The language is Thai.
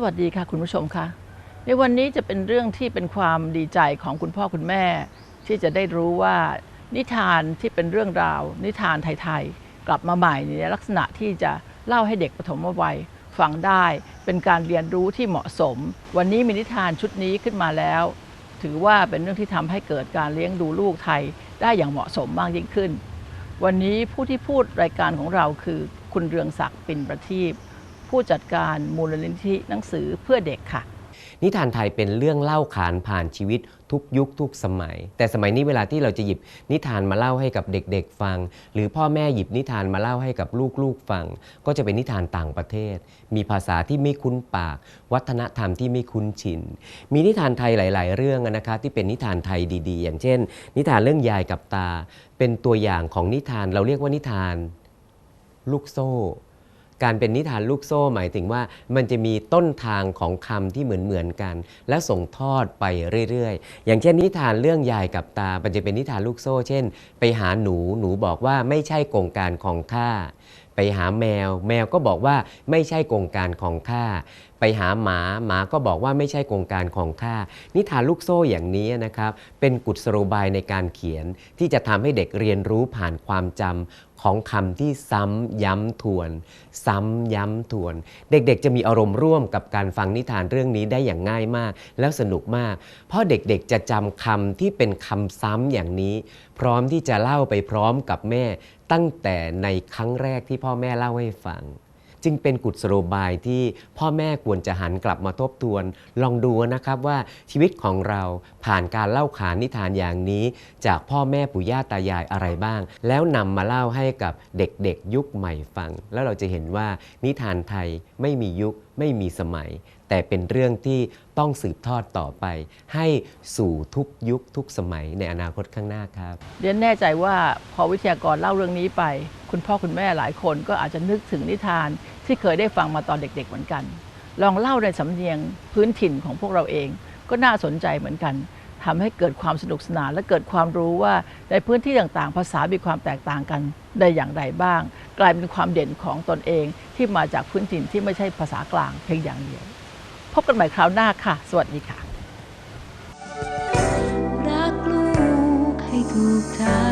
สวัสดีค่ะคุณผู้ชมค่ะในวันนี้จะเป็นเรื่องที่เป็นความดีใจของคุณพ่อคุณแม่ ที่จะได้รู้ว่า นิทานที่เป็นเรื่องราว นิทานไทยๆกลับมาใหม่ในลักษณะที่จะเล่าให้เด็กปฐมวัยฟังได้ เป็นการเรียนรู้ที่เหมาะสม วันนี้มีนิทานชุดนี้ขึ้นมาแล้ว ถือว่าเป็นเรื่องที่ทำให้เกิดการเลี้ยงดูลูกไทยได้อย่างเหมาะสมมากยิ่งขึ้น วันนี้ผู้ที่พูดรายการของเราคือคุณเรืองศักดิ์ปินประทีป ผู้จัดการมูลนิธิหนังสือเพื่อเด็กค่ะ นิทานไทยเป็นเรื่องเล่าขานผ่านชีวิตทุกยุคทุกสมัย แต่สมัยนี้เวลาที่เราจะหยิบนิทานมาเล่าให้กับเด็กๆฟัง หรือพ่อแม่หยิบนิทานมาเล่าให้กับลูกๆฟัง ก็จะเป็นนิทานต่างประเทศ มีภาษาที่ไม่คุ้นปาก วัฒนธรรมที่ไม่คุ้นชิน มีนิทานไทยหลาย ๆ เรื่องนะคะที่เป็นนิทานไทยดีๆ อย่างเช่น นิทานเรื่องยายกับตา เป็นตัวอย่างของนิทานเราเรียกว่านิทาน ลูกโซ่ การเป็นนิทานลูกโซ่หมายถึงว่า มันจะมีต้นทางของคำที่เหมือนเหมือนๆกัน และส่งทอดไปเรื่อยๆ อย่างเช่น นิทานเรื่องยายกับตามันจะเป็นนิทานลูกโซ่ เช่น ไปหาหนูหนูบอกว่าไม่ใช่กงการของข้าไปหาแมว แมวก็บอกว่าไม่ใช่กงการของข้า ไปหาหมาหมาก็บอกว่าไม่ใช่กงการของข้านิทานลูกโซ่อย่างนี้นะครับ เป็นกุศโลบายในการเขียน ที่จะทำให้เด็กเรียนรู้ผ่านความจำของคำที่ซ้ำย้ำทวน ซ้ำย้ำทวน เด็กๆ จะมีอารมณ์ร่วมกับการฟังนิทานเรื่องนี้ได้อย่างง่ายมาก แล้วสนุกมาก เพราะเด็กๆจะจำคำที่เป็นคำซ้ำอย่างนี้ พร้อมที่จะเล่าไปพร้อมกับแม่ ตั้งแต่ในครั้งแรกที่พ่อแม่เล่าให้ฟัง จึงเป็นกุศโลบายที่พ่อแม่ควรจะหันกลับมาทบทวน ลองดูนะครับว่าชีวิตของเราผ่านการเล่าขานนิทานอย่างนี้ จากพ่อแม่ปู่ย่าตายายอะไรบ้าง แล้วนำมาเล่าให้กับเด็กๆยุคใหม่ฟัง แล้วเราจะเห็นว่านิทานไทยไม่มียุค ไม่มีสมัย แต่เป็นเรื่องที่ต้องสืบทอดต่อไป ให้สู่ทุกยุคทุกสมัยในอนาคตข้างหน้าครับเรียนแน่ใจว่าพอวิทยากรเล่าเรื่องนี้ไป คุณพ่อคุณแม่หลายคนก็อาจจะนึกถึงนิทานที่เคยได้ฟังมาตอนเด็กๆเหมือนกัน ลองเล่าในสำเนียงพื้นถิ่นของพวกเราเอง ก็น่าสนใจเหมือนกัน ทำให้เกิดความสนุกสนาน และเกิดความรู้ว่าในพื้นที่ต่างๆ ภาษามีความแตกต่างกันได้อย่างไรบ้าง กลายเป็นความเด่นของตนเองที่มาจากพื้นถิ่นที่ไม่ใช่ภาษากลางเพียงอย่างเดียว พบกันใหม่คราวหน้าค่ะ สวัสดีค่ะรักลูกให้ถูกทาง